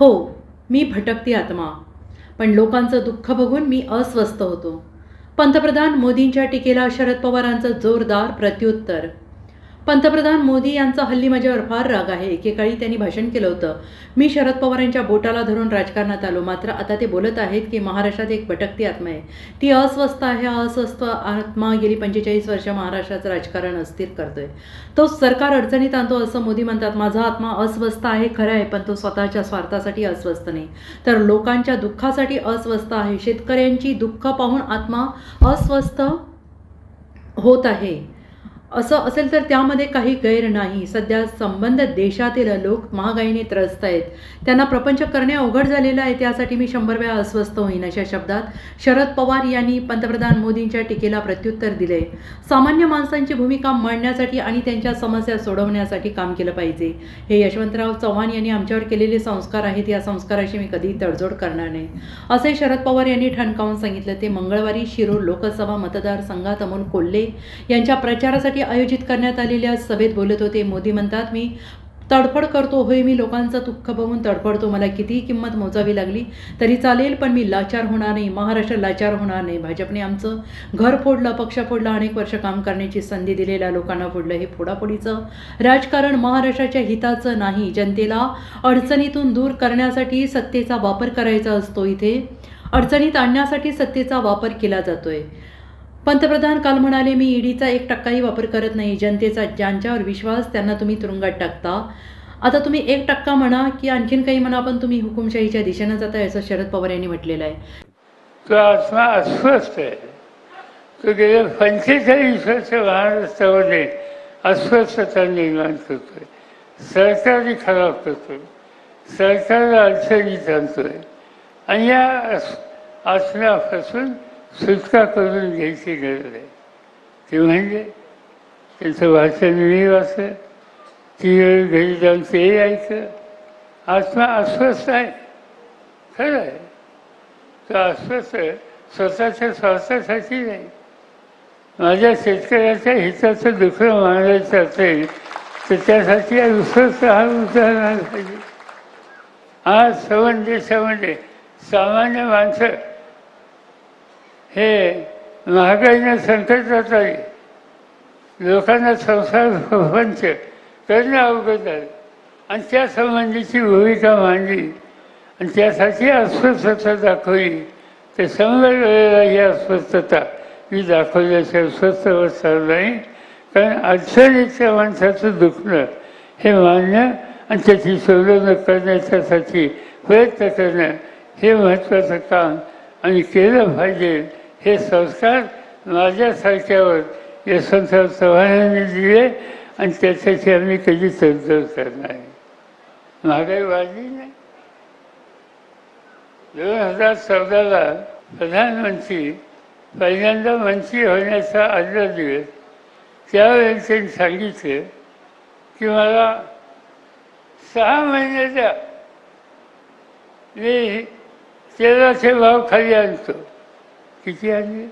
हो मी भटकती आत्मा. पण लोकांचं दुःख बघून मी अस्वस्थ होतो. पंतप्रधान मोदींच्या टीकेला शरद पवारांचं जोरदार प्रत्युत्तर. पंतप्रधान मोदी यांचा हल्ली माझ्यावर फार राग आहे. एकेकाळी त्यांनी भाषण केलं होतं. मी शरद पवारांच्या बोटाला धरून राजकारणात आलो. मात्र आता ते बोलत आहेत की महाराष्ट्रात एक भटकती आत्मा आहे. ती अस्वस्थ आहे. अस्वस्थ आत्मा गेली पंचेचाळीस वर्ष महाराष्ट्राचं राजकारण अस्थिर करतोय. तो सरकार अडचणीत आणतो असं मोदी म्हणतात. माझा आत्मा अस्वस्थ आहे खरं आहे पण तो स्वतःच्या स्वार्थासाठी अस्वस्थ नाही. तर लोकांच्या दुःखासाठी अस्वस्थ आहे. शेतकऱ्यांची दुःख पाहून आत्मा अस्वस्थ होत आहे. असं असेल तर त्यामध्ये काही गैर नाही. सध्या संबंध देशातील लोक महागाईने त्रस्त आहेत. त्यांना प्रपंच करणे अवघड झालेलं आहे. त्यासाठी मी शंभर वेळा अस्वस्थ होईन अशा शब्दात शरद पवार यांनी पंतप्रधान मोदींच्या टीकेला प्रत्युत्तर दिले. सामान्य माणसांची भूमिका मांडण्यासाठी आणि त्यांच्या समस्या सोडवण्यासाठी काम केलं पाहिजे. हे यशवंतराव चव्हाण यांनी आमच्यावर केलेले संस्कार आहेत. या संस्काराशी मी कधी तडजोड करणार नाही. असे शरद पवार यांनी ठणकावून सांगितलं. ते मंगळवारी शिरूर लोकसभा मतदारसंघात अमोल कोल्हे यांच्या प्रचारासाठी आयोजित करण्यात आलेल्या सभेत बोलत होते. मोदी म्हणतात मी तडफड करतो होय मी लोकांचं दुःख बघून तडफडतो. मला कितीही किंमत मोजावी लागली तरी चालेल पण मी लाचार होणार नाही. महाराष्ट्र लाचार होणार नाही. भाजपने आमचं घर फोडलं पक्ष फोडला अनेक वर्ष काम करण्याची संधी दिलेल्या लोकांना फोडलं. हे फोडाफोडीचं राजकारण महाराष्ट्राच्या हिताचं नाही. जनतेला अडचणीतून दूर करण्यासाठी सत्तेचा वापर करायचा असतो. इथे अडचणीत आणण्यासाठी सत्तेचा वापर केला जातोय. पंतप्रधान काल म्हणाले मी ईडीचा एक टक्काही वापर करत नाही. जनतेचा ज्यांच्यावर विश्वास त्यांना तुम्ही तुरुंगात टाकता. आता तुम्ही एक टक्का म्हणा की आणखीन काही म्हणा पण तुम्ही हुकुमशाहीच्या दिशेनं जाताय असं शरद पवार यांनी म्हटलेलं आहे. अस्वस्थ आहे. तो गेल्या पंचेचाळीस वर्ष महाराष्ट्रामध्ये अस्वस्थता निर्माण करतोय. सरकारही खराब करतोय. सरकारला अडचणीत आणतोय. आणि या असण्यापासून सुटका करून घ्यायची गरज आहे. ते म्हणजे त्यांचं भाषण मी वाचलं ती वेळ घरी जाऊन तेही ऐकलं आत्मा अस्वस्थ आहे. खरं आहे. तो अस्वस्थ स्वतःच्या स्वार्थासाठी नाही. माझ्या शेतकऱ्याच्या हिताचं दुसरं मानायचं असेल तर त्यासाठी अस्वस्थ हा उदाहरण पाहिजे. आज सवन देशामध्ये सामान्य माणसं हे महागाईनं संकटात आहे. लोकांना संसार प्रपंच करणं अवगत आहे. आणि त्यासंबंधीची भूमिका मांडली. आणि त्यासाठी अस्वस्थता दाखवली. तर शंभर वेळेला ही अस्वस्थता मी दाखवल्याशिवाय अस्वस्थ बसणार नाही. कारण अडचणीच्या माणसाचं दुखणं हे मानणं आणि त्याची सोडवणूक करण्याच्यासाठी प्रयत्न करणं हे महत्त्वाचं काम आणि केलं पाहिजे. हे संस्कार माझ्यासारख्यावर यशवंतराव चव्हाणांनी दिले आणि त्याच्याशी आम्ही कधी तडजोड करणार नाही. महागाई वाढली नाही दोन हजार चौदाला प्रधानमंत्री पहिल्यांदा मंत्री होण्याचा आदला दिले. त्यावेळी त्यांनी सांगितले की मला सहा महिन्याच्या मी तेलाचे भाव खाली आणतो. किती आणली?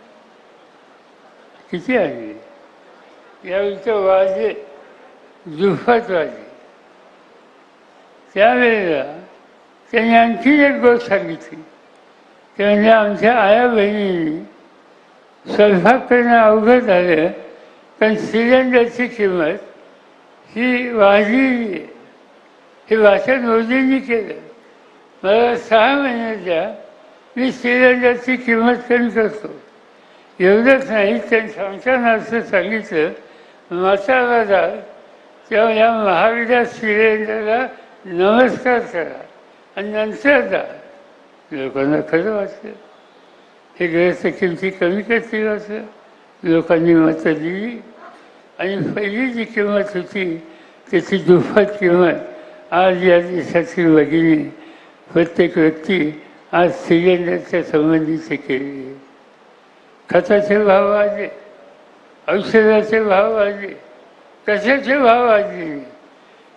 किती आणली? यावेळी वाजे जुफत वाजे. त्यावेळेला त्यांनी आणखी एक गोष्ट सांगितली. ते म्हणजे आमच्या आया बहिणींनी स्वयंपाक करणं अवघड झालं पण सिलेंडरची किंमत ही वाढली. आहे हे वाचन मोदींनी केलं. मला सहा महिन्याच्या मी सिलेंडरची किंमत कमी करतो. एवढंच नाही त्यांनी सांगताना असं सांगितलं मसाला तेव्हा या महाविद्या सिलेंडरला नमस्कार करा आणि नंतर जा लोकांना खरं वाटलं. हे गॅसच्या किमती कमी करतील असं. लोकांनी मतं दिली. आणि पहिली जी किंमत होती त्याची दुप्पट किंमत आज या देशातील भगिनी प्रत्येक व्यक्ती आज सिलेंडरच्या संबंधीचे केली. खताचे भाव वाढले औषधाचे भाव वाढले कशाचे भाव वाढले?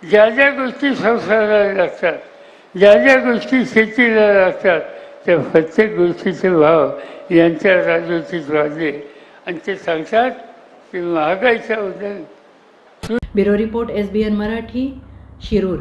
ज्या ज्या गोष्टी संसाराला लागतात ज्या ज्या गोष्टी शेतीला लागतात त्या प्रत्येक गोष्टीचे भाव यांच्या राजवटीत वाढले. आणि ते सांगतात की महागाईचा उदय bureau report S B N Marathi Shirur.